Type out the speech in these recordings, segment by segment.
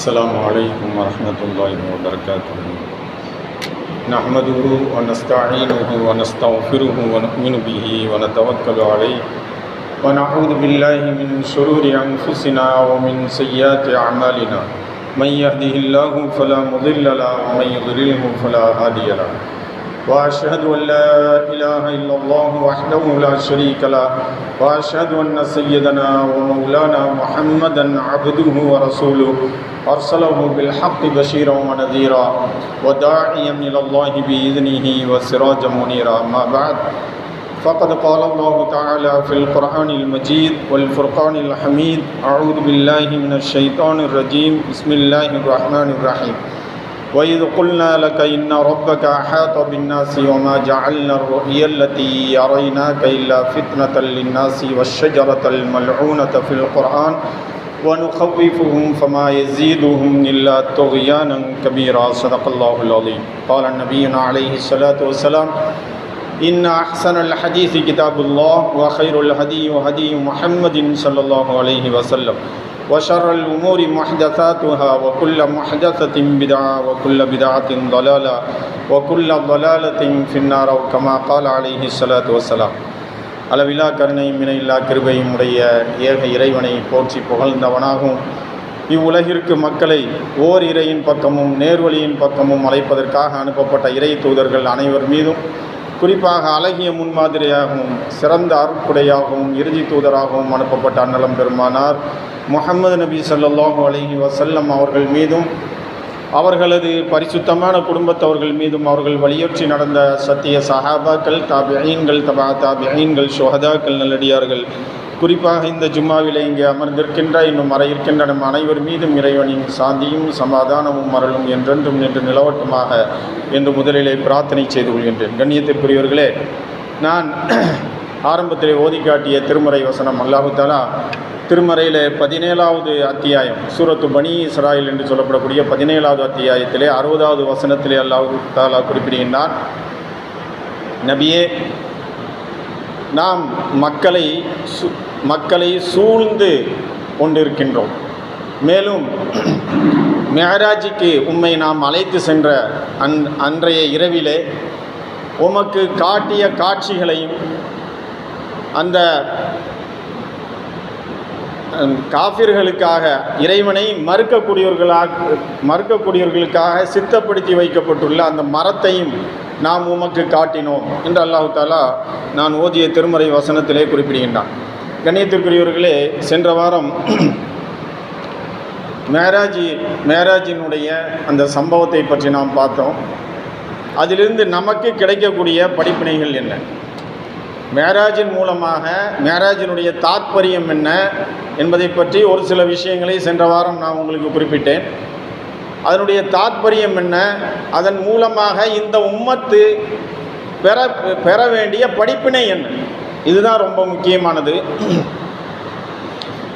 السلام علیکم ورحمة اللہ وبرکاتہ۔ نحمده ونستعینه ونستغفره ونؤمن به ونتوکل علیه ونعوذ بالله من شرور انفسنا ومن سيئات اعمالنا۔ من يهده الله فلا مضل له، ومن يضلله فلا هادي له۔ وأشهد أن لا إله إلا الله وحده لا شريك له وأشهد أن سيدنا ومولانا محمدا عبده ورسوله. أرسله بالحق بشيرا ونذيرا وداعيا إلى الله بإذنه وسراجا منيرا. أما بعد فقد قال الله تعالى في القرآن المجيد والفرقان الحميد أعوذ بالله من الشيطان الرجيم. بسم الله الرحمن الرحيم. وإذ قلنا لك إن ربك أحاط بالناس وما جعلنا الرؤيا التي أريناك إلا فتنة للناس والشجرة الملعونة في القرآن ونخوفهم فما يزيدهم إلا طغيانا كبيرا. صدق الله العظيم. قال نبينا عليه الصلاة والسلام إن أحسن الحديث كتاب الله وخير الهدي هدي محمد صلى الله عليه وسلم. وشر الأمور محدثاتها وكل محدثة بدعة وكل بدعة ضلالة وكل ضلالة في النار أو كما قال عليه الصلاة والسلام அளவிலா கருணையும் இணையில்லா கிருபையும் உடைய ஏக இறைவனை போற்றி புகழ்ந்தவனாகும் இவ்வுலகிற்கு மக்களை ஓர் இறையின் பக்கமும் நேர்வழியின் பக்கமும் அழைப்பதற்காக அனுப்பப்பட்ட இறை தூதர்கள் அனைவர் மீதும் குறிப்பாக அழகிய முன்மாதிரியாகவும் சிறந்த அருட்குடையாகவும் இறுதி தூதராகவும் அனுப்பப்பட்ட அன்னலம் பெருமானார் முகமது நபி சல்லாஹூ அலஹி வசல்லம் அவர்கள் மீதும் அவர்களது பரிசுத்தமான குடும்பத்தவர்கள் மீதும் அவர்கள் வலியுற்றி நடந்த சத்திய சஹாபாக்கள் தாபியீன்கள் தபா தாபியீன்கள் சுஹதாக்கள் நல்லடியார்கள் குறிப்பாக இந்த ஜும்மாவிலே இங்கே அமர்ந்திருக்கின்ற இன்னும் வர இருக்கின்ற நம் அனைவர் மீதும் இறைவனின் சாந்தியும் சமாதானமும் மரலும் என்றென்றும் நின்று நிலவட்டுமாக என்று முதலிலே பிரார்த்தனை செய்து கொள்கின்றேன். கண்ணியத்திற்குரியவர்களே நான் ஆரம்பத்திலே ஓதி காட்டிய திருமறை வசனம் அல்லாஹுத்தாலா திருமறையில் பதினேழாவது அத்தியாயம் சூரத்து பனி இஸ்ராயில் என்று சொல்லப்படக்கூடிய பதினேழாவது அத்தியாயத்திலே அறுபதாவது வசனத்திலே அல்லாஹு தாலா குறிப்பிடுகின்றான் நபியே நாம் மக்களை சு மக்களை சூழ்ந்து கொண்டிருக்கின்றோம். மேலும் மேராஜிக்கு உம்மை நாம் அழைத்து சென்ற அன் அன்றைய இரவிலே உமக்கு காட்டிய காட்சிகளையும் அந்த காஃபிர்களுக்காக இறைவனை மறுக்கக்கூடியவர்களாக மறுக்கக்கூடியவர்களுக்காக சித்தப்படுத்தி வைக்கப்பட்டுள்ள அந்த மரத்தையும் நாம் உமக்கு காட்டினோம். என்று அல்லாஹு தாலா நான் ஓதிய திருமறை வசனத்திலே குறிப்பிடுகின்றான். கண்ணியத்திற்குரியவர்களே சென்ற வாரம் மேராஜி மேராஜினுடைய அந்த சம்பவத்தை பற்றி நாம் பார்த்தோம். அதிலிருந்து நமக்கு கிடைக்கக்கூடிய படிப்பினைகள் என்ன? மேராஜின் மூலமாக மேராஜினுடைய தாத்பரியம் என்ன என்பதை பற்றி ஒரு சில விஷயங்களை சென்ற வாரம் நான் உங்களுக்கு குறிப்பிட்டேன். அதனுடைய தாத்பரியம் என்ன? அதன் மூலமாக இந்த உம்மத்து பெற பெற வேண்டிய படிப்பினை என்ன? இதுதான் ரொம்ப முக்கியமானது.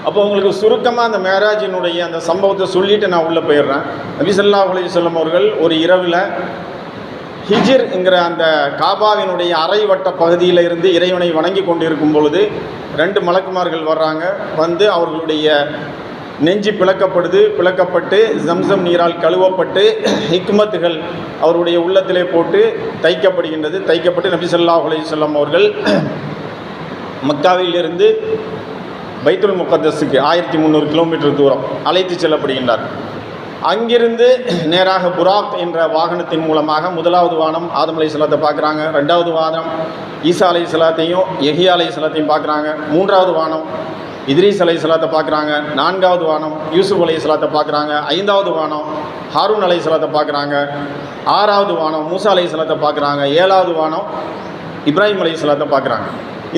அப்போ உங்களுக்கு சுருக்கமாக அந்த மேராஜினுடைய அந்த சம்பவத்தை சொல்லிவிட்டு நான் உள்ளே போயிடுறேன். நபிசல்லா அலி சொல்லம் அவர்கள் ஒரு இரவில் ஹிஜிர்ங்கிற அந்த காபாவினுடைய அரைவட்ட பகுதியில் இருந்து இறைவனை வணங்கி கொண்டிருக்கும் பொழுது ரெண்டு மலக்குமார்கள் வர்றாங்க. வந்து அவர்களுடைய நெஞ்சு பிளக்கப்படுது. பிளக்கப்பட்டு ஜம்சம் நீரால் கழுவப்பட்டு ஹிக்மத்துகள் அவருடைய உள்ளத்திலே போட்டு தைக்கப்படுகின்றது. தைக்கப்பட்டு நபிசல்லா சொல்லா அலையம் அவர்கள் மக்காவிலிருந்து பைத்துல் முகத்தஸுக்கு ஆயிரத்தி முந்நூறு கிலோமீட்டர் தூரம் அழைத்து செல்லப்படுகின்றார். அங்கிருந்து நேராக புராக் என்ற வாகனத்தின் மூலமாக முதலாவது வானம் ஆதம் அலை சலாத்தை பார்க்குறாங்க. ரெண்டாவது வானம் ஈசா அலை சலாத்தையும் எஹியா அலை சலாத்தையும் பார்க்குறாங்க. மூன்றாவது வானம் இத்ரீஸ் அலை சலாத்தை பார்க்குறாங்க. நான்காவது வானம் யூசுப் அலை சலாத்தை பார்க்குறாங்க. ஐந்தாவது வானம் ஹாரூன் அலை சலாத்தை பார்க்குறாங்க. ஆறாவது வானம் மூசா அலை சலாத்தை பார்க்குறாங்க. ஏழாவது வானம் இப்ராஹிம் அலை சலாத்தை பார்க்குறாங்க.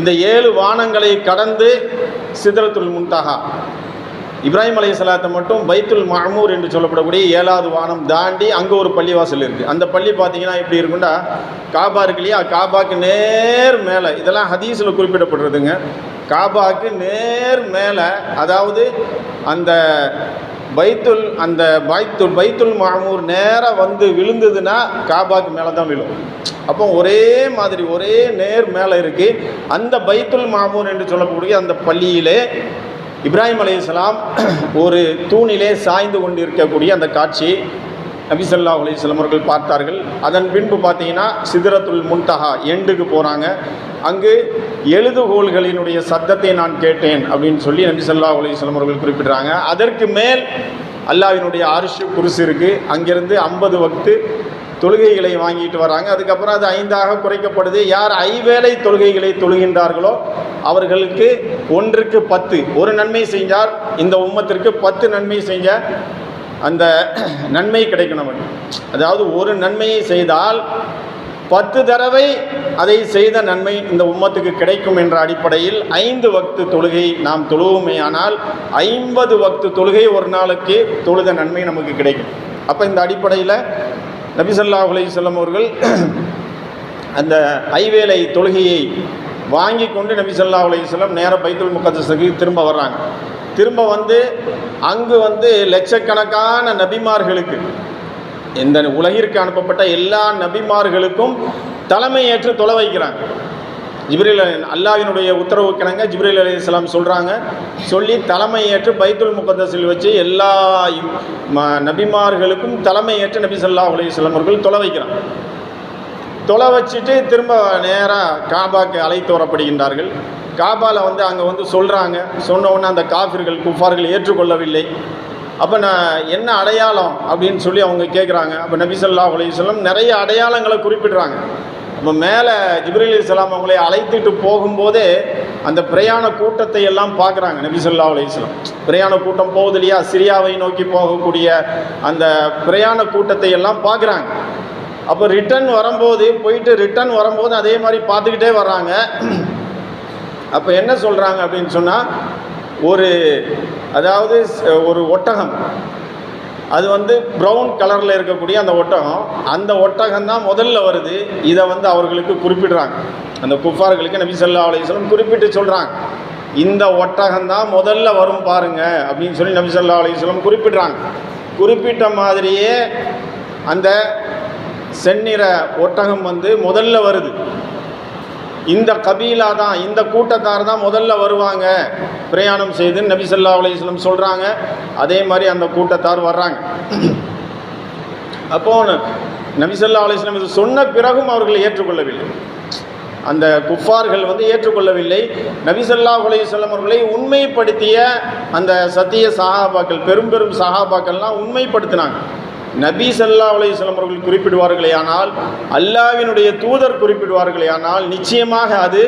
இந்த ஏழு வானங்களை கடந்து சிதறத்துல் முன்தகா. இப்ராஹிம் அலி சலாத்தை மட்டும் பைத்துல் மஹமூர் என்று சொல்லப்படக்கூடிய ஏழாவது வானம் தாண்டி அங்கே ஒரு பள்ளிவாசல் இருக்குது அந்த பள்ளி பார்த்தீங்கன்னா எப்படி இருக்குண்டா காபா இருக்கு இல்லையா? காபாக்கு நேர் மேலே. இதெல்லாம் ஹதீஸில் குறிப்பிடப்படுறதுங்க. காபாக்கு நேர் மேலே. அதாவது அந்த பைத்துல் அந்த பைத்துல் பைத்துல் மாமூர் நேராக வந்து விழுந்ததுன்னா காபாக்கு மேலே தான் விழும். அப்போ ஒரே மாதிரி ஒரே நேர் மேலே இருக்குது அந்த பைத்துல் மாமூர் என்று சொல்லக்கூடிய அந்த பள்ளியிலே இப்ராஹிம் அலையாம் ஒரு தூணிலே சாய்ந்து கொண்டிருக்கக்கூடிய அந்த காட்சி நபிசல்லா அலிஸ்லாம் அவர்கள் பார்த்தார்கள். அதன் பின்பு பார்த்தீங்கன்னா சிதறத்துல் முன்டஹா எண்டுக்கு போகிறாங்க அங்கு எழுதுகோள்களினுடைய சத்தத்தை நான் கேட்டேன் அப்படின்னு சொல்லி நபிசல்லா அலிஸ்லாம் அவர்கள் குறிப்பிட்றாங்க. அதற்கு மேல் அல்லாவினுடைய அரிசி குருசு இருக்குது அங்கிருந்து ஐம்பது வக்து தொழுகைகளை வாங்கிட்டு வராங்க. அதுக்கப்புறம் அது ஐந்தாக குறைக்கப்படுது. யார் ஐவேளை தொழுகைகளை தொழுகின்றார்களோ அவர்களுக்கு ஒன்றுக்கு பத்து ஒரு நன்மை செஞ்சார் இந்த உம்மத்திற்கு பத்து நன்மை செஞ்ச அந்த நன்மை கிடைக்கணும். அதாவது ஒரு நன்மையை செய்தால் பத்து தடவை அதை செய்த நன்மை இந்த உம்மத்துக்கு கிடைக்கும் என்ற அடிப்படையில் ஐந்து வக்து தொழுகை நாம் தொழுவோமே ஆனால் ஐம்பது வக்து தொழுகை ஒரு நாளுக்கு தொழுத நன்மை நமக்கு கிடைக்கும். அப்போ இந்த அடிப்படையில் நபிசல்லா அலையம் அவர்கள் அந்த ஐவேளை தொழுகையை வாங்கி கொண்டு நபிசல்லா அலையம் நேர பைத்துல் முகத்தசுக்கு திரும்ப வர்றாங்க. திரும்ப வந்து அங்கு வந்து லட்சக்கணக்கான நபிமார்களுக்கு இந்த உலகிற்கு அனுப்பப்பட்ட எல்லா நபிமார்களுக்கும் தலைமை ஏற்று தொலை வைக்கிறாங்க. ஜிப்ரில் அல்லாவினுடைய உத்தரவு கிணங்க ஜிப்ரில் அலி இஸ்லாம் சொல்கிறாங்க சொல்லி தலைமை ஏற்று பைத்துல் முகத்தஸில் வச்சு எல்லா நபிமார்களுக்கும் தலைமை ஏற்று நபி சொல்லா அலி இஸ்லாம் அவர்கள் தொலை வைக்கிறாங்க. தொலை வச்சுட்டு திரும்ப நேராக காபாக்கு அழைத்து வரப்படுகின்றார்கள். காபாவில் வந்து அங்கே வந்து சொல்கிறாங்க சொன்ன அந்த காஃபிர்கள் குஃபார்கள் ஏற்றுக்கொள்ளவில்லை. அப்போ நான் என்ன அடையாளம் அப்படின்னு சொல்லி அவங்க கேட்குறாங்க அப்போ நபிசல்லா அலையம் நிறைய அடையாளங்களை குறிப்பிடுறாங்க. நம்ம மேலே ஜிப்ரீல் இஸ்லாம் அவங்களை அழைத்துட்டு போகும்போதே அந்த பிரயாண கூட்டத்தை எல்லாம் பார்க்குறாங்க நபிசல்லா அலையம் பிரயாண கூட்டம் போகுது இல்லையா? சிரியாவை நோக்கி போகக்கூடிய அந்த பிரயாண கூட்டத்தை எல்லாம் பார்க்குறாங்க. அப்போ ரிட்டன் வரும்போது போயிட்டு ரிட்டன் வரும்போது அதே மாதிரி பார்த்துக்கிட்டே வர்றாங்க. அப்போ என்ன சொல்கிறாங்க அப்படின்னு சொன்னால் ஒரு அதாவது ஒரு ஒட்டகம் அது வந்து ப்ரௌன் கலரில் இருக்கக்கூடிய அந்த ஒட்டகம். அந்த ஒட்டகம் தான் முதல்ல வருது. இதை வந்து அவர்களுக்கு குறிப்பிடுறாங்க. அந்த குஃபார்களுக்கு நபி சொல்லா அலையம் குறிப்பிட்டு சொல்கிறாங்க இந்த ஒட்டகம் தான் முதல்ல வரும் பாருங்க அப்படின்னு சொல்லி நபி சொல்லா அலையம் குறிப்பிடுறாங்க. குறிப்பிட்ட மாதிரியே அந்த செந்நிற ஒட்டகம் வந்து முதல்ல வருது. இந்த கபீலா தான் இந்த கூட்டத்தார் தான் முதல்ல வருவாங்க. பிரயாணம் செய்து நபி சொல்லா அலையம் சொல்கிறாங்க அதே மாதிரி அந்த கூட்டத்தார் வர்றாங்க. அப்போ நபிசல்லா அலிஸ்லாம் இது சொன்ன பிறகும் அவர்களை ஏற்றுக்கொள்ளவில்லை. அந்த குஃபார்கள் வந்து ஏற்றுக்கொள்ளவில்லை. நபிசல்லா அலையம் அவர்களை உண்மைப்படுத்திய அந்த சத்திய சஹாபாக்கள் பெரும் பெரும் சஹாபாக்கள்லாம் உண்மைப்படுத்தினாங்க. நபி சல்லா அலையம் அவர்கள் குறிப்பிடுவார்களே ஆனால் அல்லாவினுடைய தூதர் குறிப்பிடுவார்களே ஆனால் நிச்சயமாக அது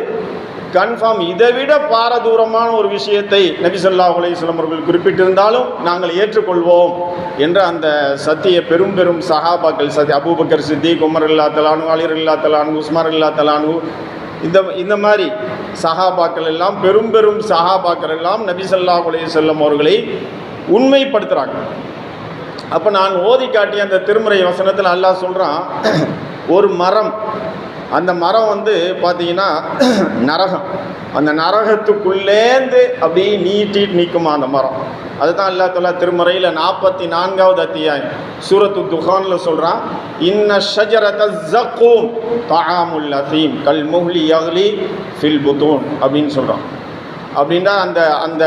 கன்ஃபார்ம். இதை விட பாரதூரமான ஒரு விஷயத்தை நபி சொல்லா அலையம் அவர்கள் குறிப்பிட்டிருந்தாலும் நாங்கள் ஏற்றுக்கொள்வோம் என்ற அந்த சத்திய பெரும் பெரும் சஹாபாக்கள் சத்தி அபூபக்கர் சித்தி குமர் இல்லா தலானு அலிர் இல்லா தலானு உஸ்மார் இல்லா தலானு இந்த இந்த மாதிரி சஹாபாக்கள் எல்லாம் பெரும் பெரும் சஹாபாக்கள் எல்லாம் நபி சொல்லா அலைய அவர்களை உண்மைப்படுத்துகிறாங்க அப்போ நான் ஓதி காட்டிய அந்த திருமுறை வசனத்தில் அல்லாஹ் சொல்கிறான் ஒரு மரம் அந்த மரம் வந்து பார்த்தீங்கன்னா நரகம். அந்த நரகத்துக்குள்ளேந்து அப்படியே நீட்டி நிற்குமா அந்த மரம். அதுதான் அல்லா தலா திருமுறையில் நாற்பத்தி நான்காவது அத்தியாயம் சூரத்து துஹானில் சொல்கிறான் இன்ன ஷஜரத ஜக்கூம் தாமுல் அசீம் கல் முஹ்லி யஹ்லி ஃபில் புத்தூன் அப்படின்னு சொல்கிறான் அப்படின்னா அந்த அந்த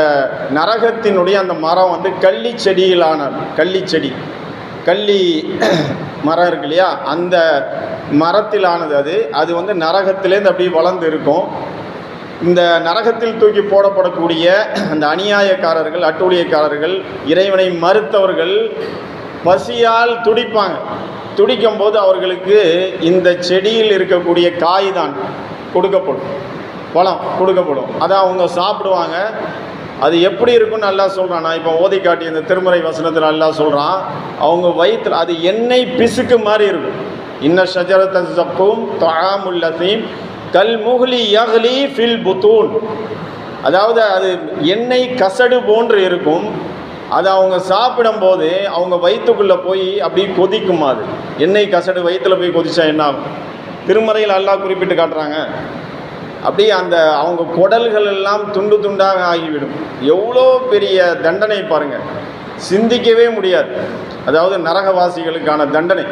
நரகத்தினுடைய அந்த மரம் வந்து கள்ளி செடியிலான கள்ளி செடி கள்ளி மரம் இருக்கு இல்லையா? அந்த மரத்திலானது அது அது வந்து நரகத்திலேருந்து அப்படியே வளர்ந்து இருக்கும். இந்த நரகத்தில் தூக்கி போடப்படக்கூடிய அந்த அநியாயக்காரர்கள் அட்டூழியக்காரர்கள் இறைவனை மறுத்தவர்கள் பசியால் துடிப்பாங்க. துடிக்கும் போது அவர்களுக்கு இந்த செடியில் இருக்கக்கூடிய காய் தான் கொடுக்கப்படும். பழம் கொடுக்கப்படும் அதை அவங்க சாப்பிடுவாங்க. அது எப்படி இருக்குன்னு நல்லா சொல்கிறான் நான் இப்போ ஓதி காட்டி இந்த திருமுறை வசனத்தில் நல்லா சொல்கிறான் அவங்க வயிற்றில் அது எண்ணெய் பிசுக்கு மாதிரி இருக்கும். இன்ன ஷஜரத்த சப்பும் தாமுல்லசீம் கல் முஹ்லி யஹ்லி ஃபில் புத்தூன் அதாவது அது எண்ணெய் கசடு போன்று இருக்கும். அதை அவங்க சாப்பிடும்போது அவங்க வயிற்றுக்குள்ளே போய் அப்படி கொதிக்குமா அது? எண்ணெய் கசடு வயிற்றில் போய் கொதிச்சா என்ன ஆகும்? திருமறையில் அல்லாஹ் குறிப்பிட்டு காட்டுறாங்க. அப்படியே அந்த அவங்க குடல்கள் எல்லாம் துண்டு துண்டாக ஆகிவிடும். எவ்வளோ பெரிய தண்டனை பாருங்கள் சிந்திக்கவே முடியாது. அதாவது நரகவாசிகளுக்கான தண்டனை.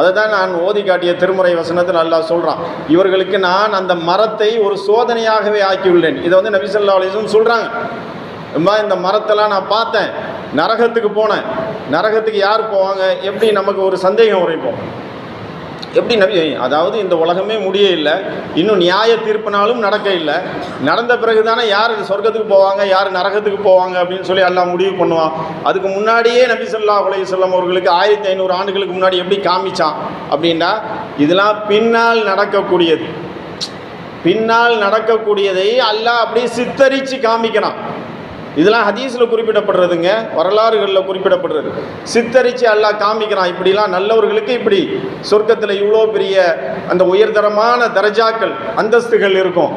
அதை தான் நான் ஓதி காட்டிய திருமுறை வசனத்தில் நல்லா சொல்கிறான் இவர்களுக்கு நான் அந்த மரத்தை ஒரு சோதனையாகவே ஆக்கியுள்ளேன். இதை வந்து நபிசல்லா அலிசும் சொல்கிறாங்க இம்மா இந்த மரத்தெல்லாம் நான் பார்த்தேன். நரகத்துக்கு போனேன். நரகத்துக்கு யார் போவாங்க? எப்படி நமக்கு ஒரு சந்தேகம் உரைப்போம் எப்படி நபி? அதாவது இந்த உலகமே முடிய இல்லை. இன்னும் நியாய தீர்ப்பினாலும் நடக்க இல்லை. நடந்த பிறகு தானே யார் சொர்க்கத்துக்கு போவாங்க யார் நரகத்துக்கு போவாங்க அப்படின்னு சொல்லி எல்லாம் முடிவு பண்ணுவான். அதுக்கு முன்னாடியே நபி சொல்லா அலைஹி வஸல்லம் அவர்களுக்கு ஆயிரத்தி ஐநூறு ஆண்டுகளுக்கு முன்னாடி எப்படி காமிச்சான் அப்படின்னா இதெல்லாம் பின்னால் நடக்கக்கூடியது. பின்னால் நடக்கக்கூடியதை அல்லாஹ் அப்படியே சித்தரித்து காமிக்கிறான். இதெல்லாம் ஹதீஸில் குறிப்பிடப்படுறதுங்க வரலாறுகளில் குறிப்பிடப்படுறது. சித்தரித்து அல்லாஹ் காமிக்கிறான் இப்படிலாம் நல்லவர்களுக்கு இப்படி சொர்க்கத்தில் இவ்வளோ பெரிய அந்த உயர்தரமான தரஜாக்கள் அந்தஸ்துகள் இருக்கும்.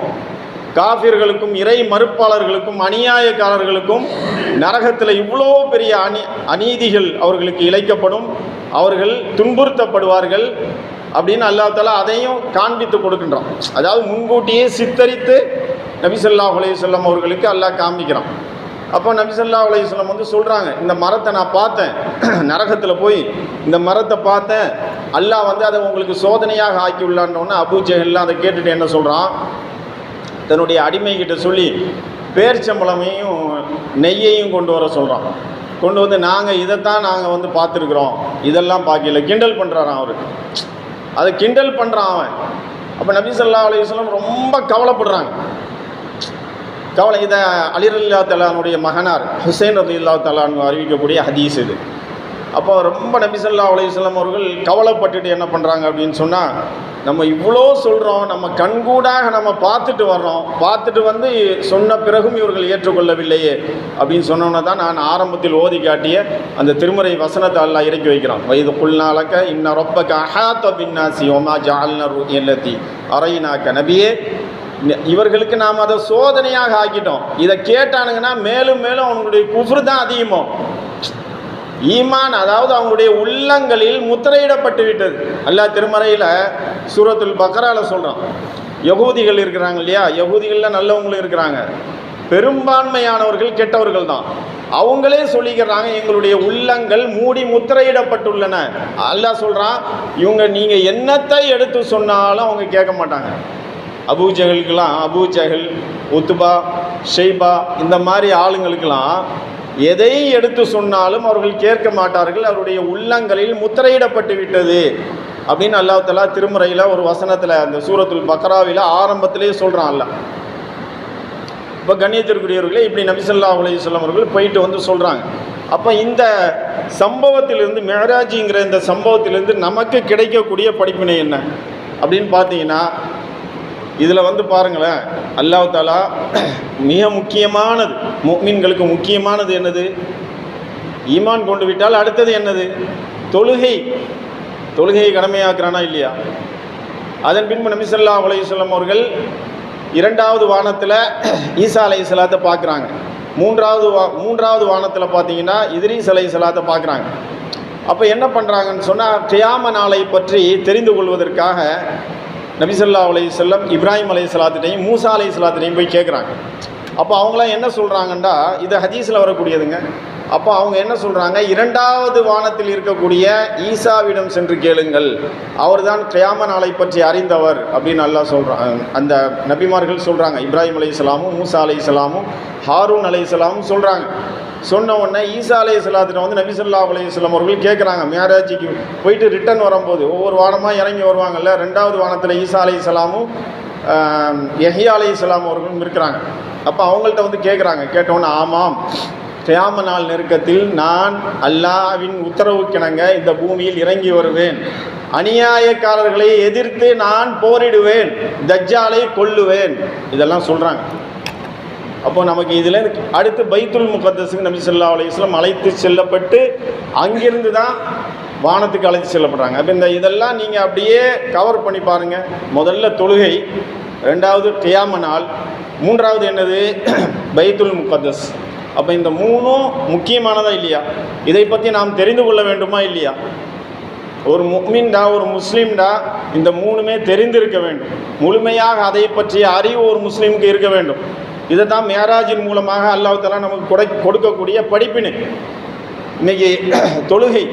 காஃபிர்களுக்கும் இறை மறுப்பாளர்களுக்கும் அநியாயக்காரர்களுக்கும் நரகத்தில் இவ்வளோ பெரிய அநீ அநீதிகள் அவர்களுக்கு இழைக்கப்படும். அவர்கள் துன்புறுத்தப்படுவார்கள் அப்படின்னு அல்லா அதையும் காண்பித்து கொடுக்கின்றான். அதாவது முன்கூட்டியே சித்தரித்து நபிசல்லா அலையம் அவர்களுக்கு அல்லாஹ் காமிக்கிறான். அப்போ நபிசல்லா அலையம் வந்து சொல்கிறாங்க இந்த மரத்தை நான் பார்த்தேன். நரகத்தில் போய் இந்த மரத்தை பார்த்தேன். அல்லாஹ் வந்து அதை உங்களுக்கு சோதனையாக ஆக்கி உள்ளான்னொன்னே அபு ஜெஹல்லாம் அதை கேட்டுட்டு என்ன சொல்கிறான் தன்னுடைய அடிமைகிட்ட சொல்லி பேர்ச்சம்பளமையும் நெய்யையும் கொண்டு வர சொல்கிறான் கொண்டு வந்து நாங்கள் இதைத்தான் நாங்கள் வந்து பார்த்துருக்குறோம். இதெல்லாம் பார்க்கல கிண்டல் பண்ணுறாரான் அவர். அதை கிண்டல் பண்ணுறான் அவன். அப்போ நபி சொல்லா அலையம் ரொம்ப கவலைப்படுறாங்க. கவலை இதை அலிரல்லா தலானுடைய மகனார் ஹுசைன் ரதி இல்லா தலான் அறிவிக்கக்கூடிய ஹதீஸ் இது. அப்போ ரொம்ப நபிசல்லா அலையுஸ்லாம் அவர்கள் கவலைப்பட்டுட்டு என்ன பண்ணுறாங்க அப்படின்னு சொன்னால் நம்ம இவ்வளோ சொல்கிறோம் நம்ம கண்கூடாக நம்ம பார்த்துட்டு வர்றோம் பார்த்துட்டு வந்து சொன்ன பிறகும் இவர்கள் ஏற்றுக்கொள்ளவில்லையே அப்படின்னு சொன்னோன்னே தான் நான் ஆரம்பத்தில் ஓதி காட்டிய அந்த திருமுறை வசனத்தை எல்லாம் இறக்கி வைக்கிறான். வயது புல்நாளக்க இன்ன ரொப்பக்க அஹாத்த பின்னாசி ஒமா ஜால்னர் எல்லத்தி. அறையினாக்க நபியே இவர்களுக்கு நாம் அதை சோதனையாக ஆக்கிட்டோம். இதை கேட்டானுங்கன்னா மேலும் மேலும் அவங்களுடைய குஃப்ரு தான் அதிகமோ. ஈமான் அதாவது அவங்களுடைய உள்ளங்களில் முத்திரையிடப்பட்டு விட்டது. அல்லா திருமறையில் சூரத்துல் பக்கரால சொல்கிறான் யகூதிகள் இருக்கிறாங்க இல்லையா? யகூதிகளில் நல்லவங்களும் இருக்கிறாங்க. பெரும்பான்மையானவர்கள் கெட்டவர்கள் தான். அவங்களே சொல்லிக்கிறாங்க எங்களுடைய உள்ளங்கள் மூடி முத்திரையிடப்பட்டுள்ளன. அல்லா சொல்கிறான் இவங்க நீங்கள் என்னத்தை எடுத்து சொன்னாலும் அவங்க கேட்க மாட்டாங்க. அபூஜகளுக்கெல்லாம் அபூஜகல் உத்துபா ஷெய்பா இந்த மாதிரி ஆளுங்களுக்கெல்லாம் எதை எடுத்து சொன்னாலும் அவர்கள் கேட்க மாட்டார்கள். அவருடைய உள்ளங்களில் முத்திரையிடப்பட்டு விட்டது அப்படின்னு அல்லாத்தலா திருமுறையில் ஒரு வசனத்தில் அந்த சூரத்துல் பக்ராவில் ஆரம்பத்திலே சொல்கிறான் அல்ல இப்போ கண்ணியத்திற்குரியவர்களே இப்படி நபிசல்லா அலையம் அவர்கள் போயிட்டு வந்து சொல்கிறாங்க அப்போ இந்த சம்பவத்திலிருந்து மெஹராஜிங்கிற இந்த சம்பவத்திலிருந்து நமக்கு கிடைக்கக்கூடிய படிப்பினை என்ன? அப்படின்னு பார்த்தீங்கன்னா இதில் வந்து பாருங்களேன் அல்லாஹ் தாலா மிக முக்கியமானது மீன்களுக்கு முக்கியமானது என்னது? ஈமான் கொண்டு விட்டால் அடுத்தது என்னது? தொழுகை. தொழுகையை கடமையாக்குறானா இல்லையா? அதன் பின்பு நபிசல்லா அலையுஸ்லம் அவர்கள் இரண்டாவது வானத்தில் ஈசா அலை சலாத்தை பார்க்குறாங்க. மூன்றாவது வா மூன்றாவது வானத்தில் பார்த்தீங்கன்னா இதிரீஸ் அலை சலாத்தை பார்க்குறாங்க. அப்போ என்ன பண்ணுறாங்கன்னு சொன்னால் கியாம நாளை பற்றி தெரிந்து கொள்வதற்காக நபிசல்லா அலை செல்லம் இப்ராஹிம் அலை சலாத்திட்டையும் மூசா அலை சலாத்திட்டையும் போய் கேட்குறாங்க அப்போ அவங்களாம் என்ன சொல்கிறாங்கன்னா இது ஹதீஸில் வரக்கூடியதுங்க. அப்போ அவங்க என்ன சொல்கிறாங்க இரண்டாவது வானத்தில் இருக்கக்கூடிய ஈசாவிடம் சென்று கேளுங்கள். அவர்தான் கியாம நாளை பற்றி அறிந்தவர் அப்படின்னு நல்லா சொல்கிறாங்க அந்த நபிமார்கள் சொல்கிறாங்க இப்ராஹிம் அலி இஸ்லாமும் மூசா அலி இஸ்லாமும் ஹாரூன் அலி இஸ்லாமும் சொல்கிறாங்க சொன்ன உடனே ஈசா அலி இஸ்லாத்திட்ட வந்து நபிசல்லா அலையம் இஸ்லாம் அவர்கள் கேட்குறாங்க மேராஜிக்கு போயிட்டு ரிட்டன் வரும்போது ஒவ்வொரு வானமாக இறங்கி வருவாங்கல்ல ரெண்டாவது வானத்தில் ஈசா அலி இஸ்லாமும் எஹியா அலி இஸ்லாம் அவர்களும் இருக்கிறாங்க. அப்போ அவங்கள்ட்ட வந்து கேட்குறாங்க கேட்டோன்னே ஆமாம். கியாம நாள் நெருக்கத்தில் நான் அல்லாவின் உத்தரவுக்கிணங்க இந்த பூமியில் இறங்கி வருவேன். அநியாயக்காரர்களை எதிர்த்து நான் போரிடுவேன். தஜ்ஜாலை கொல்லுவேன். இதெல்லாம் சொல்கிறாங்க அப்போ நமக்கு இதில் அடுத்து பைத்துல் முகத்தஸுக்கு நபி சொல்லா அலையம் அழைத்து செல்லப்பட்டு அங்கிருந்து தான் வானத்துக்கு அழைத்து செல்லப்படுறாங்க. அப்போ இந்த இதெல்லாம் நீங்கள் அப்படியே கவர் பண்ணி பாருங்கள் முதல்ல தொழுகை ரெண்டாவது கியாம நாள் மூன்றாவது என்னது? பைத்துல் முகத்தஸ். அப்போ இந்த மூணும் முக்கியமானதா இல்லையா? இதை பற்றி நாம் தெரிந்து கொள்ள வேண்டுமா இல்லையா? ஒரு முக்மின்டா ஒரு முஸ்லீம்டா இந்த மூணுமே தெரிந்திருக்க வேண்டும். முழுமையாக அதை பற்றிய அறிவு ஒரு முஸ்லீமுக்கு இருக்க வேண்டும். இதை தான் மேராஜின் மூலமாக அல்லாஹ் தலா நமக்கு கொடை கொடுக்கக்கூடிய படிப்பினை. இன்னைக்கு தொழுகை.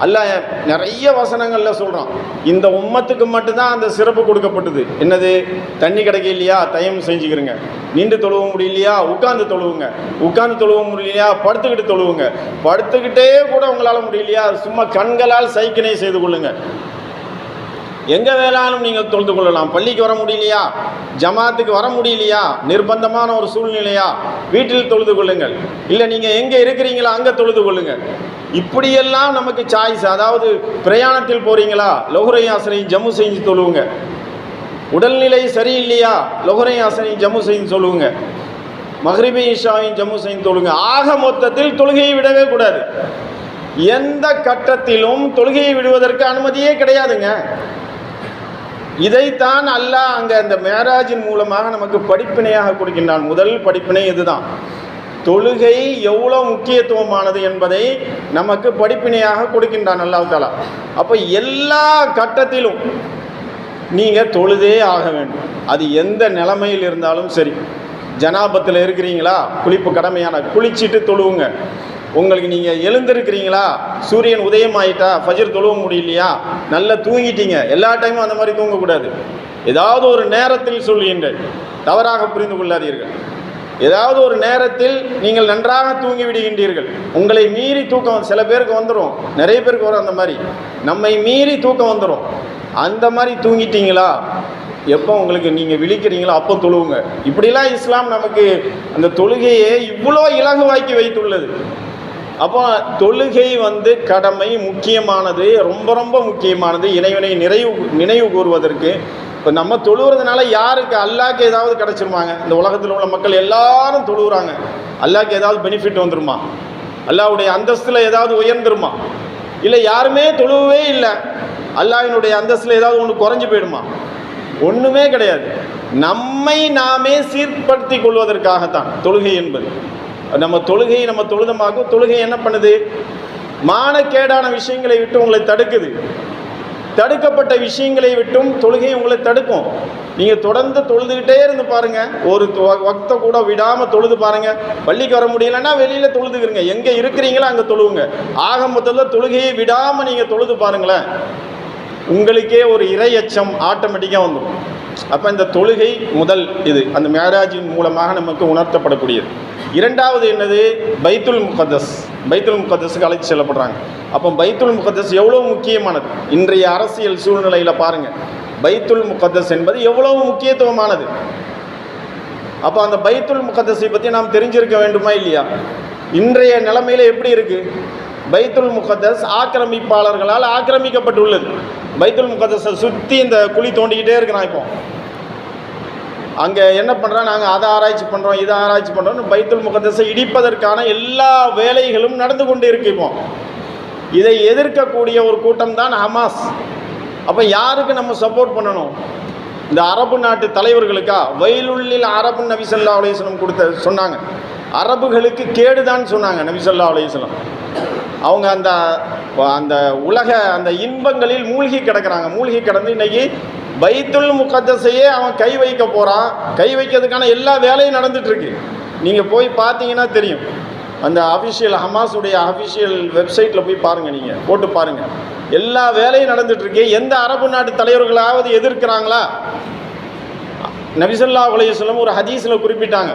அல்ல நிறைய வசனங்களில் சொல்கிறான் இந்த உம்மத்துக்கு மட்டும்தான் அந்த சிறப்பு கொடுக்கப்பட்டது. என்னது? தண்ணி கிடைக்க இல்லையா? தயம் செஞ்சுக்கிறங்க நின்று தொழுவ முடியலையா? உட்காந்து தொழுவுங்க. உட்காந்து தொழுவ முடியலையா? படுத்துக்கிட்டு தொழுவுங்க. படுத்துக்கிட்டே கூட உங்களால் முடியலையா? சும்மா கண்களால் சைக்கினை செய்து கொள்ளுங்க. எங்கே வேணாலும் நீங்கள் தொழுது கொள்ளலாம். பள்ளிக்கு வர முடியலையா? ஜமாத்துக்கு வர முடியலையா? நிர்பந்தமான ஒரு சூழ்நிலையா? வீட்டில் தொழுது கொள்ளுங்கள். இல்லை நீங்கள் எங்கே இருக்கிறீங்களோ அங்கே தொழுது கொள்ளுங்கள் இப்படியெல்லாம் நமக்கு சாய்ஸ் அதாவது பிரயாணத்தில் போகிறீங்களா லோகுரை ஆசனை ஜம்மு செஞ்சு சொல்லுவோங்க உடல்நிலை சரியில்லையா? லொஹரை ஆசனை ஜம்மு செய்து சொல்லுவோங்க மஹ்ரிபி இஷாவையும் ஜம்மு செய்து தொழுங்க ஆக மொத்தத்தில் தொழுகையை விடவே கூடாது. எந்த கட்டத்திலும் தொழுகையை விடுவதற்கு அனுமதியே கிடையாதுங்க. இதைத்தான் அல்லாஹ் அங்கே அந்த மேராஜின் மூலமாக நமக்கு படிப்பினையாக கொடுக்கின்றான். முதல் படிப்பினை இதுதான். தொழுகை எவ்வளோ முக்கியத்துவமானது என்பதை நமக்கு படிப்பினையாக கொடுக்கின்றான் அல்லாஹ் தாலா அப்போ எல்லா கட்டத்திலும் நீங்கள் தொழுதே ஆக வேண்டும். அது எந்த நிலைமையில் இருந்தாலும் சரி. ஜனாபத்தில் இருக்கிறீங்களா? குளிப்பு கடமையான குளிச்சுட்டு தொழுவுங்க. உங்களுக்கு நீங்கள் எழுந்திருக்கிறீங்களா? சூரியன் உதயமாயிட்டா ஃபஜர் தொழுவ முடியலையா? நல்லா தூங்கிட்டீங்க. எல்லா டைமும் அந்த மாதிரி தூங்கக்கூடாது. ஏதாவது ஒரு நேரத்தில் சொல்லுகின்றேன். தவறாக புரிந்து கொள்ளாதீர்கள். ஏதாவது ஒரு நேரத்தில் நீங்கள் நன்றாக தூங்கி விடுகின்றீர்கள். உங்களை மீறி தூக்கம் சில பேருக்கு வந்துடும் நிறைய பேருக்கு வரும் அந்த மாதிரி. நம்மை மீறி தூக்கம் வந்துடும் அந்த மாதிரி தூங்கிட்டீங்களா? எப்போ உங்களுக்கு நீங்கள் விழிக்கிறீங்களோ அப்போ தொழுவுங்க. இப்படிலாம் இஸ்லாம் நமக்கு அந்த தொழுகையை இவ்வளோ இலகுவாக்கி வைத்துள்ளது. அப்போ தொழுகை வந்து கடமை முக்கியமானது ரொம்ப ரொம்ப முக்கியமானது. இறைவனை நிறைவு நினைவு கூறுவதற்கு இப்போ நம்ம தொழுகிறதுனால யாருக்கு அல்லாக்கு ஏதாவது கிடச்சிருவாங்க இந்த உலகத்தில் உள்ள மக்கள் எல்லாரும் தொழுகிறாங்க அல்லாக்கு ஏதாவது பெனிஃபிட் வந்துருமா? அல்லாவுடைய அந்தஸ்தில் ஏதாவது உயர்ந்துருமா? இல்லை யாருமே தொழுவே இல்லை. அல்லாஹினுடைய அந்தஸ்தில் ஏதாவது ஒன்று குறைஞ்சு போயிடுமா? ஒன்றுமே கிடையாது. நம்மை நாமே சீர்படுத்தி கொள்வதற்காகத்தான் தொழுகை என்பது. நம்ம தொழுகையை நம்ம தொழுதமாகும் தொழுகை என்ன பண்ணுது? மானக்கேடான விஷயங்களை விட்டு உங்களை தடுக்குது. தடுக்கப்பட்ட விஷயங்களை விட்டும் தொழுகை உங்களை தடுக்கும். நீங்கள் தொடர்ந்து தொழுதுகிட்டே இருந்து பாருங்கள் ஒரு வக்தை கூட விடாமல் தொழுது பாருங்கள் பள்ளிக்கு வர முடியலன்னா வெளியில் தொழுதுக்கிறங்க எங்கே இருக்கிறீங்களோ அங்கே தொழுவுங்க. ஆக மொத்தத்தில் தொழுகையை விடாமல் நீங்கள் தொழுது பாருங்களேன். உங்களுக்கே ஒரு இறையச்சம் ஆட்டோமேட்டிக்காக வந்துடும் அப்போ இந்த தொழுகை முதல் இது அந்த மேராஜின் மூலமாக நமக்கு உணர்த்தப்படக்கூடியது. இரண்டாவது என்னது? பைத்துல் முகதஸ் பைத்துல் முகதஸுக்கு அழைத்து செல்லப்படுறாங்க. அப்போ பைத்துல் முகதஸ் எவ்வளோ முக்கியமானது? இன்றைய அரசியல் சூழ்நிலையில் பாருங்கள் பைத்துல் முகதஸ் என்பது எவ்வளவு முக்கியத்துவமானது? அப்போ அந்த பைத்துல் முகதஸை பற்றி நாம் தெரிஞ்சிருக்க வேண்டுமா இல்லையா? இன்றைய நிலைமையில் எப்படி இருக்குது பைத்துல் முகத்தஸ் ஆக்கிரமிப்பாளர்களால் ஆக்கிரமிக்கப்பட்டுள்ளது. பைத்துல் முகத்தஸை சுற்றி இந்த குழி தோண்டிக்கிட்டே இருக்கிறான் இப்போ. அங்கே என்ன பண்ணுறோம் நாங்கள் அதை ஆராய்ச்சி பண்ணுறோம் இதை ஆராய்ச்சி பண்ணுறோம் பைத்துல் முகத்தஸை இடிப்பதற்கான எல்லா வேலைகளும் நடந்து கொண்டு இருக்கு இப்போ. இதை எதிர்க்கக்கூடிய ஒரு கூட்டம் தான் ஹமாஸ். அப்போ யாருக்கு நம்ம சப்போர்ட் பண்ணணும்? இந்த அரபு நாட்டு தலைவர்களுக்கா? வயலுள்ளில் அரபு நபிசல்லா அலையம் கொடுத்த சொன்னாங்க. அரபுகளுக்கு கேடுதான் சொன்னாங்க நபிசல்லா அலையம் அவங்க அந்த அந்த உலக அந்த இன்பங்களில் மூழ்கி கிடக்கிறாங்க. மூழ்கி கிடந்து இன்னைக்கு பைத்துல் முகத்தசையே அவன் கை வைக்க போகிறான் கை வைக்கிறதுக்கான எல்லா வேலையும் நடந்துட்டுருக்கு. நீங்கள் போய் பார்த்தீங்கன்னா தெரியும். அந்த அஃபிஷியல் ஹமாஸுடைய அஃபிஷியல் வெப்சைட்டில் போய் பாருங்கள் நீங்கள் போட்டு பாருங்கள் எல்லா வேலையும் நடந்துட்டுருக்கு. எந்த அரபு நாட்டு தலைவர்களாவது எதிர்க்கிறாங்களா? நபிசல்லா உலகம் ஒரு ஹதீஸில் குறிப்பிட்டாங்க.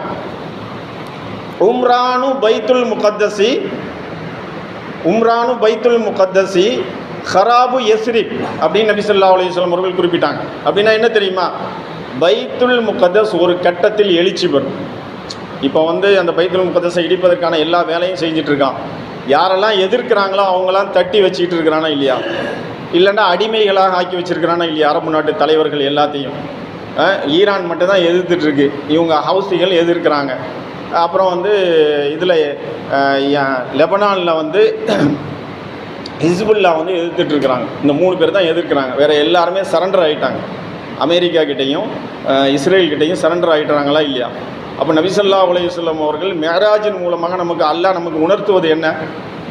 உம்ரானு பைத்துல் முகத்தசி உம்ரானு பைத்துல் முகத்தசி ஹராபு எஸ்ரிப் அப்படின்னு நபி சொல்லா அலையம் அவர்கள் குறிப்பிட்டாங்க. அப்படின்னா என்ன தெரியுமா? பைத்துல் முகதஸ் ஒரு கட்டத்தில் எழுச்சி பெறும். இப்போ வந்து அந்த பைத்துல் முகதஸை இடிப்பதற்கான எல்லா வேலையும் செஞ்சுட்டு இருக்கான். யாரெல்லாம் எதிர்க்கிறாங்களோ அவங்களாம் தட்டி வச்சுக்கிட்டு இருக்கிறானா இல்லையா? இல்லைன்னா அடிமைகளாக ஆக்கி வச்சுருக்கிறானா இல்லையா? அரபு நாட்டு தலைவர்கள் எல்லாத்தையும். ஈரான் மட்டும்தான் எதிர்த்துட்ருக்கு இவங்க ஹவுசிகள் எதிர்க்கிறாங்க. அப்புறம் வந்து இதில் லெபனானில் வந்து ஹிஸ்புல்லா வந்து எதிர்த்துட்ருக்குறாங்க. இந்த மூணு பேர் தான் எதிர்க்கிறாங்க. வேறு எல்லாருமே சரண்டர் ஆகிட்டாங்க அமெரிக்கா கிட்டேயும் இஸ்ரேல் கிட்டேயும் சரண்டர் ஆகிட்டாங்களா இல்லையா? அப்போ நபிசல்லா உலகம் அவர்கள் மேராஜின் மூலமாக நமக்கு அல்லாஹ் நமக்கு உணர்த்துவது என்ன?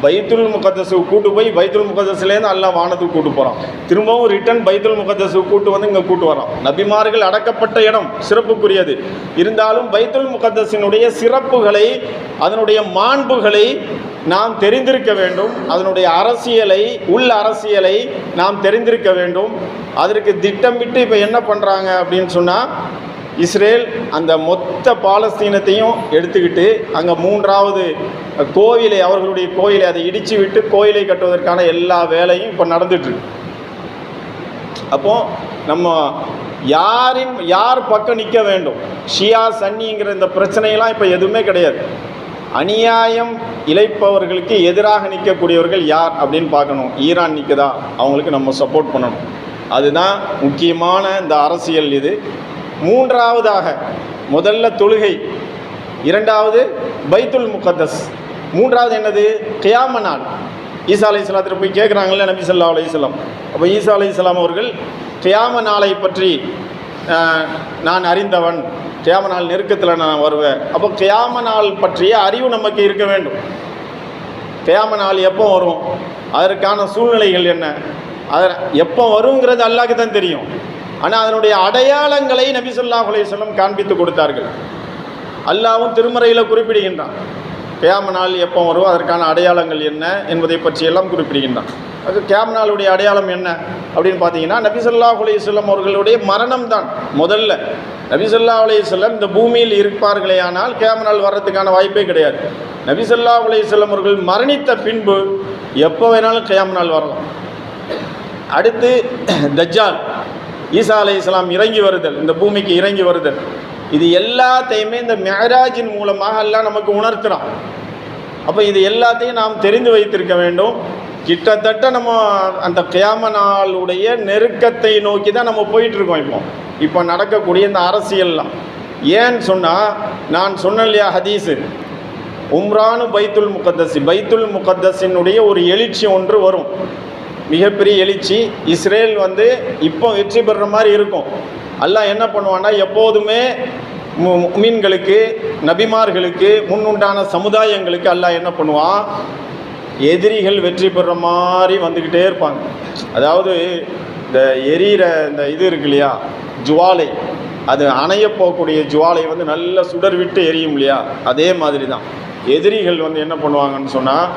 பைத்துல் முகத்தஸுக்கு கூட்டு போய் பைத்துல் முகத்தஸ்லேருந்து அல்லா வானத்துக்கு கூட்டு போகிறான் திரும்பவும் ரிட்டன் பைத்துல் முகத்தஸுக்கு கூட்டு வந்து இங்கே கூட்டு வரோம் நபிமார்கள் அடக்கப்பட்ட இடம் சிறப்புக்குரியது. இருந்தாலும் பைத்துல் முகத்தஸினுடைய சிறப்புகளை அதனுடைய மாண்புகளை நாம் தெரிந்திருக்க வேண்டும். அதனுடைய அரசியலை உள் அரசியலை நாம் தெரிந்திருக்க வேண்டும். அதற்கு திட்டமிட்டு இப்போ என்ன பண்ணுறாங்க அப்படின்னு சொன்னால் இஸ்ரேல் அந்த மொத்த பாலஸ்தீனத்தையும் எடுத்துக்கிட்டு அங்கே மூன்றாவது கோவிலை அவர்களுடைய கோயிலை அதை இடித்து விட்டு கோயிலை கட்டுவதற்கான எல்லா வேலையும் இப்போ நடந்துட்டுருக்கு அப்போது நம்ம யாரின் யார் பக்கம் நிற்க வேண்டும்? ஷியா சன்னிங்கிற இந்த பிரச்சனையெல்லாம் இப்போ எதுவுமே கிடையாது. அநியாயம் இழைப்பவர்களுக்கு எதிராக நிற்கக்கூடியவர்கள் யார் அப்படின்னு பார்க்கணும். ஈரான் நிற்கதா அவங்களுக்கு நம்ம சப்போர்ட் பண்ணணும். அதுதான் முக்கியமான இந்த அரசியல் இது. மூன்றாவதாக முதல்ல தொழுகை இரண்டாவது பைத்துல் முகத்தஸ். மூன்றாவது என்னது? கியாம நாள். ஈசா அலை இஸ்லாத்தில் போய் கேட்குறாங்கல்ல நபி சொல்லா அலை இஸ்லாம் அப்போ ஈசா அலை இஸ்லாம் அவர்கள் கியாம நாளை பற்றி நான் அறிந்தவன். கியாம நாள் நெருக்கத்தில் நான் வருவேன். அப்போ கியாம நாள் பற்றிய அறிவு நமக்கு இருக்க வேண்டும். கியாம நாள் எப்போ வரும்? அதற்கான சூழ்நிலைகள் என்ன? அதை எப்போ வருங்கிறது அல்லாக்கு தான் தெரியும். ஆனால் அதனுடைய அடையாளங்களை நபி ஸல்லல்லாஹு அலைஹி காண்பித்து கொடுத்தார்கள். அல்லாவும் திருமறையில் குறிப்பிடுகின்றான். கேம நாள் எப்போ வரும் அதற்கான அடையாளங்கள் என்ன என்பதை பற்றியெல்லாம் குறிப்பிடுகின்றான். அது கியாம நாளுடைய அடையாளம் என்ன அப்படின்னு பார்த்தீங்கன்னா நபிசல்லா அலையம் அவர்களுடைய மரணம் தான் முதல்ல. நபிசல்லா அலையம் இந்த பூமியில் இருப்பார்களே ஆனால் கேம நாள் வர்றதுக்கான வாய்ப்பே கிடையாது. நபிசல்லா அலையம் அவர்கள் மரணித்த பின்பு எப்போ வேணாலும் கியாம நாள் வரலாம். அடுத்து தஜ்ஜால். ஈசா அலை இஸ்லாம் இறங்கி வருதல் இந்த பூமிக்கு இறங்கி வருதல். இது எல்லாத்தையுமே இந்த மேராஜின் மூலமாக எல்லாம் நமக்கு உணர்த்துறான். அப்போ இது எல்லாத்தையும் நாம் தெரிந்து வைத்திருக்க வேண்டும். கிட்டத்தட்ட நம்ம அந்த கியாம நாளுடைய நெருக்கத்தை நோக்கி தான் நம்ம போயிட்டுருக்கோம் இப்போ. இப்போ நடக்கக்கூடிய இந்த அரசியல்லாம். ஏன்னு சொன்னால் நான் சொன்னேன் இல்லையா ஹதீஸு? உம்ரானு பைத்துல் முகத்தசி. பைத்துல் முகத்தசினுடைய ஒரு எழுச்சி ஒன்று வரும். மிகப்பெரிய எழுச்சி. இஸ்ரேல் வந்து இப்போ வெற்றி பெறுற மாதிரி இருக்கும். அல்லாஹ் என்ன பண்ணுவான்னா எப்போதுமே மு- மீன்களுக்கு நபிமார்களுக்கு முன்னுண்டான சமுதாயங்களுக்கு அல்லாஹ் என்ன பண்ணுவான்? எதிரிகள் வெற்றி பெறுற மாதிரி வந்துக்கிட்டே இருப்பாங்க. அதாவது இந்த எரியிற இந்த இது இருக்கு இல்லையா? ஜுவாலை. அது அணைய போகக்கூடிய ஜுவாலை வந்து நல்லா சுடர் விட்டு எரியும் இல்லையா? அதே மாதிரி தான் எதிரிகள் வந்து என்ன பண்ணுவாங்கன்னு சொன்னால்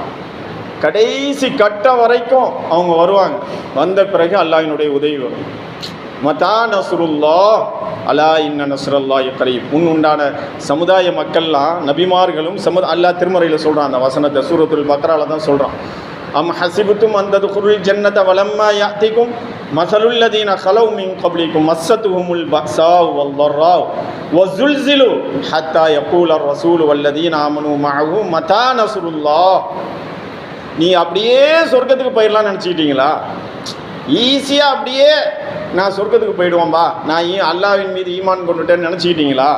கடைசி கட்ட வரைக்கும் அவங்க வருவாங்க. வந்த பிறகு அல்லாஹினுடைய உதவி வரும். மதா நசுருல்லா அலா இன்ன நசுரல்லா கரீப் முன் உண்டான சமுதாய மக்கள்லாம் நபிமார்களும் சமு அல்லாஹ் திருமறையில் சொல்கிறான் அந்த வசனத்தை சூரத்துல் பக்ரால தான் சொல்கிறான் அம் ஹசிபுத்தும் அந்த குருள் ஜன்னத வலம்மா யாத்திக்கும் மசலுல்லதீன ஹலவு மின் கப்லிக்கும் மஸ்ஸத்துஹுமுல் பக்ஸாவ் வல்லர்ராவ் வஸுல்சிலு ஹத்தா யகூல ரசூல் வல்லதீன ஆமனு மஅஹு மதா நசுருல்லா நீ அப்படியே சொர்க்கத்துக்கு போயிடலாம்னு நினச்சிக்கிட்டீங்களா? ஈஸியாக அப்படியே நான் சொர்க்கத்துக்கு போயிடுவோம்பா நான் ஈ அல்லாவின் மீது ஈமான் கொண்டுட்டேன்னு நினச்சிக்கிட்டீங்களா?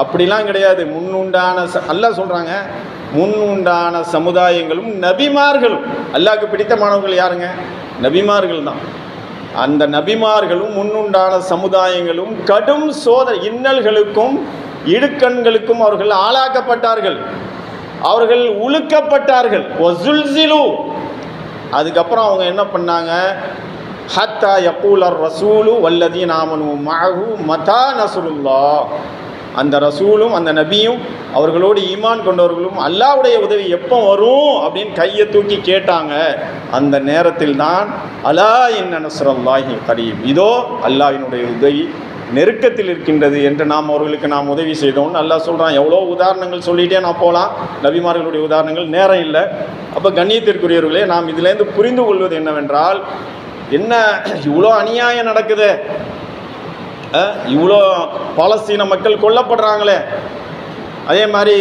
அப்படிலாம் கிடையாது. முன்னுண்டான ச அல்லாஹ் சொல்கிறாங்க முன்னுண்டான சமுதாயங்களும் நபிமார்களும். அல்லாவுக்கு பிடித்தமானவர்கள் யாருங்க? நபிமார்கள் தான். அந்த நபிமார்களும் முன்னுண்டான சமுதாயங்களும் கடும் சோதனை இன்னல்களுக்கும் இடுக்கண்களுக்கும் அவர்கள் ஆளாக்கப்பட்டார்கள். அவர்கள் உழுக்கப்பட்டார்கள் ஒசுல்சிலு அதுக்கப்புறம் அவங்க என்ன பண்ணாங்க? ஹத்தா யக்கூலர் ரசூலு வல்லதி நாமனு மஹு மதா நசுருல்லா. அந்த ரசூலும் அந்த நபியும் அவர்களோடு ஈமான் கொண்டவர்களும் அல்லாஹ்வுடைய உதவி எப்போ வரும் அப்படின்னு கையை தூக்கி கேட்டாங்க. அந்த நேரத்தில் தான் அலா என்ன நசுரல்லாஹி கரீம். இதோ அல்லாவினுடைய உதவி நெருக்கத்தில் இருக்கின்றது என்று நாம் அவர்களுக்கு நாம் உதவி செய்தோம்னு நல்லா சொல்கிறான் எவ்வளோ உதாரணங்கள் சொல்லிகிட்டே நான் போகலாம் நபிமார்களுடைய உதாரணங்கள் நேரம் இல்லை. அப்போ கண்ணியத்திற்குரியவர்களே நாம் இதிலேருந்து புரிந்து கொள்வது என்னவென்றால் என்ன இவ்வளோ அநியாயம் நடக்குது? இவ்வளோ பாலஸ்தீன மக்கள் கொல்லப்படுறாங்களே? அதே மாதிரி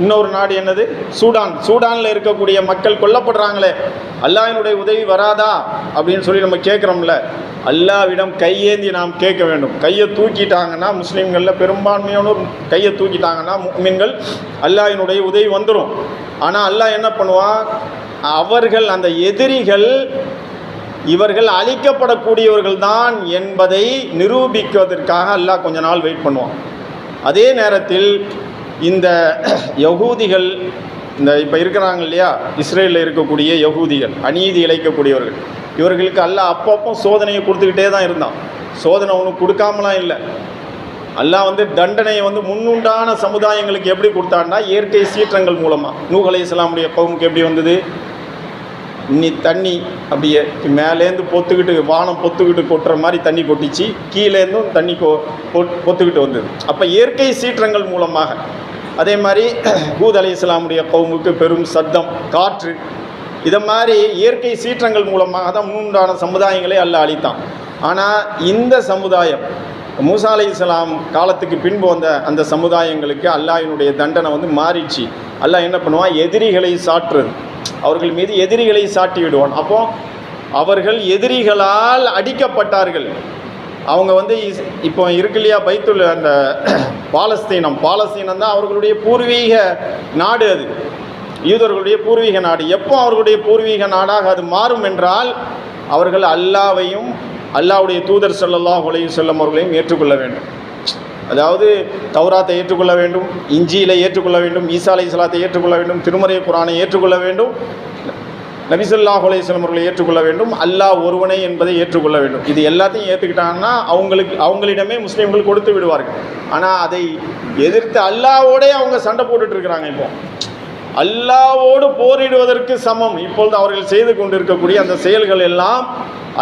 இன்னொரு நாடு என்னது? சூடான். சூடானில் இருக்கக்கூடிய மக்கள் கொல்லப்படுறாங்களே? அல்லாஹினுடைய உதவி வராதா? அப்படின்னு சொல்லி நம்ம கேட்குறோம்ல. அல்லாவிடம் கையேந்தி நாம் கேட்க வேண்டும். கையை தூக்கிட்டாங்கன்னா முஸ்லீம்களில் பெரும்பான்மையானோர் கையை தூக்கிட்டாங்கன்னா மீன்கள் அல்லாஹினுடைய உதவி வந்துடும் ஆனால் அல்லாஹ் என்ன பண்ணுவான் அவர்கள் அந்த எதிரிகள் இவர்கள் அழிக்கப்படக்கூடியவர்கள் தான் என்பதை நிரூபிக்குவதற்காக அல்லாஹ் கொஞ்ச நாள் வெயிட் பண்ணுவான். அதே நேரத்தில் இந்த யகூதிகள் இந்த இப்போ இருக்கிறாங்க இல்லையா? இஸ்ரேலில் இருக்கக்கூடிய யகூதிகள் அநீதி இழைக்கக்கூடியவர்கள். இவர்களுக்கு அல்ல அப்பப்போ சோதனையை கொடுத்துக்கிட்டே தான் இருந்தான். சோதனை ஒன்றும் கொடுக்காமலாம் இல்லை. அல்லாஹ் வந்து தண்டனையை வந்து முன்னுண்டான சமுதாயங்களுக்கு எப்படி கொடுத்தான்னா இயற்கை சீற்றங்கள் மூலமாக நூகலை இஸ்லாமுடைய கவுமுக்கு எப்படி வந்தது? இன்னி தண்ணி அப்படியே மேலேருந்து பொத்துக்கிட்டு வானம் பொத்துக்கிட்டு கொட்டுற மாதிரி தண்ணி கொட்டிச்சு. கீழேருந்தும் தண்ணி கொ பொத்துக்கிட்டு வந்தது. அப்போ இயற்கை சீற்றங்கள் மூலமாக அதே மாதிரி ஹூத் அலி இஸ்லாமுடைய கவுமுக்கு பெரும் சத்தம் காற்று. இதை மாதிரி இயற்கை சீற்றங்கள் மூலமாக தான் மூன்றான சமுதாயங்களை அல்ல அழித்தான். ஆனால் இந்த சமுதாயம் மூசா அலி இஸ்லாம் காலத்துக்கு பின்பு வந்த அந்த சமுதாயங்களுக்கு அல்லாஹினுடைய தண்டனை வந்து மாறிடுச்சு. அல்லாஹ் என்ன பண்ணுவான்? எதிரிகளை சாற்றுறது. அவர்கள் மீது எதிரிகளை சாட்டி விடுவான் அப்போ அவர்கள் எதிரிகளால் அடிக்கப்பட்டார்கள். அவங்க வந்து இஸ்- இப்போ இருக்கு இல்லையா பைத்துல் அந்த பாலஸ்தீனம். பாலஸ்தீனம் தான் அவர்களுடைய பூர்வீக நாடு அது. யூதர்களுடைய பூர்வீக நாடு. எப்போ அவர்களுடைய பூர்வீக நாடாக அது மாறும் என்றால் அவர்கள் அல்லாவையும் அல்லாவுடைய தூதர் ஸல்லல்லாஹு அலைஹி செல்லும் அவர்களையும் ஏற்றுக்கொள்ள வேண்டும். அதாவது தௌராத்தை ஏற்றுக்கொள்ள வேண்டும் இஞ்சியில ஏற்றுக்கொள்ள வேண்டும் ஈசா அலை ஏற்றுக்கொள்ள வேண்டும் திருமறை குரானை ஏற்றுக்கொள்ள வேண்டும். நபிசுல்லா அலையம் அவர்களை ஏற்றுக்கொள்ள வேண்டும். அல்லாஹ் ஒருவனை என்பதை ஏற்றுக்கொள்ள வேண்டும். இது எல்லாத்தையும் ஏற்றுக்கிட்டாங்கன்னா அவங்களுக்கு அவங்களிடமே முஸ்லீம்கள் கொடுத்து விடுவார்கள். ஆனால் அதை எதிர்த்து அல்லாவோடே அவங்க சண்டை போட்டுட்டு இருக்கிறாங்க இப்போ. அல்லாவோடு போரிடுவதற்கு சமம். இப்பொழுது அவர்கள் செய்து கொண்டிருக்கக்கூடிய அந்த செயல்கள் எல்லாம்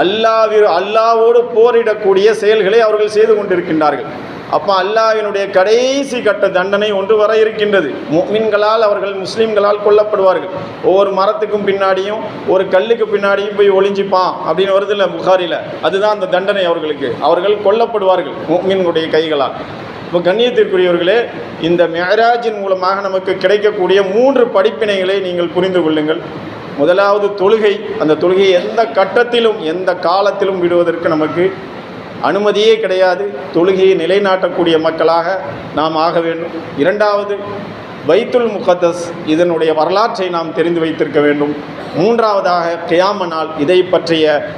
அல்லாவி அல்லாவோடு போரிடக்கூடிய செயல்களை அவர்கள் செய்து கொண்டிருக்கின்றார்கள். அப்போ அல்லாவினுடைய கடைசி கட்ட தண்டனை ஒன்று வர இருக்கின்றது. மின்களால் அவர்கள் முஸ்லீம்களால் கொல்லப்படுவார்கள். ஒவ்வொரு மரத்துக்கும் பின்னாடியும் ஒரு கல்லுக்கு பின்னாடியும் போய் ஒளிஞ்சிப்பான் அப்படின்னு வருதுல்ல புகாரில். அதுதான் அந்த தண்டனை அவர்களுக்கு. அவர்கள் கொல்லப்படுவார்கள் மின்னுடைய கைகளால். இப்போ கண்ணியத்திற்குரியவர்களே இந்த மெஹராஜின் மூலமாக நமக்கு கிடைக்கக்கூடிய மூன்று படிப்பினைகளை நீங்கள் புரிந்து கொள்ளுங்கள். முதலாவது தொழுகை. அந்த தொழுகையை எந்த கட்டத்திலும் எந்த காலத்திலும் விடுவதற்கு நமக்கு அனுமதியே கிடையாது. தொழுகையை நிலைநாட்டக்கூடிய மக்களாக நாம் ஆக வேண்டும். இரண்டாவது வைத்துல் முகத்தஸ் இதனுடைய வரலாற்றை நாம் தெரிந்து வைத்திருக்க வேண்டும். மூன்றாவதாக கியாம நாள். இதை பற்றிய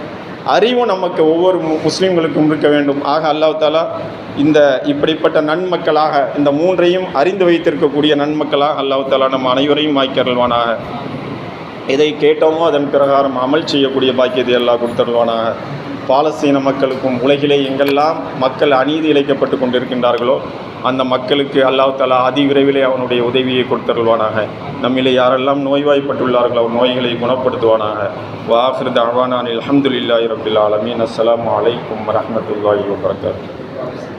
அறிவு நமக்கு ஒவ்வொரு முஸ்லீம்களுக்கும் இருக்க வேண்டும். ஆக அல்லாஹ் தாலா இந்த இப்படிப்பட்ட நன்மக்களாக இந்த மூன்றையும் அறிந்து வைத்திருக்கக்கூடிய நன்மக்களாக அல்லாஹ் தாலா நம் அனைவரையும் வாய்க்கருள்வானாக எதை கேட்டோமோ அதன் பிரகாரம் அமல் செய்யக்கூடிய பாக்கியத்தை எல்லாம் கொடுத்துருவானாக பாலஸ்தீன மக்களுக்கும் உலகிலே எங்கெல்லாம் மக்கள் அநீதி இழைக்கப்பட்டு கொண்டிருக்கின்றார்களோ அந்த மக்களுக்கு அல்லாஹ் தலா அதி விரைவிலே அவனுடைய உதவியை கொடுத்தருள்வானாக. நம்மிலே யாரெல்லாம் நோய்வாய்ப்பட்டுள்ளார்களோ நோய்களை குணப்படுத்துவானாக. வாஃபிர் தவானான் அல்ஹம்துலில்லாஹி ரபில் ஆலமீன். அஸ்லாம் அலைக்கும் வரமத்துல்லாஹி வபரகாத்துஹு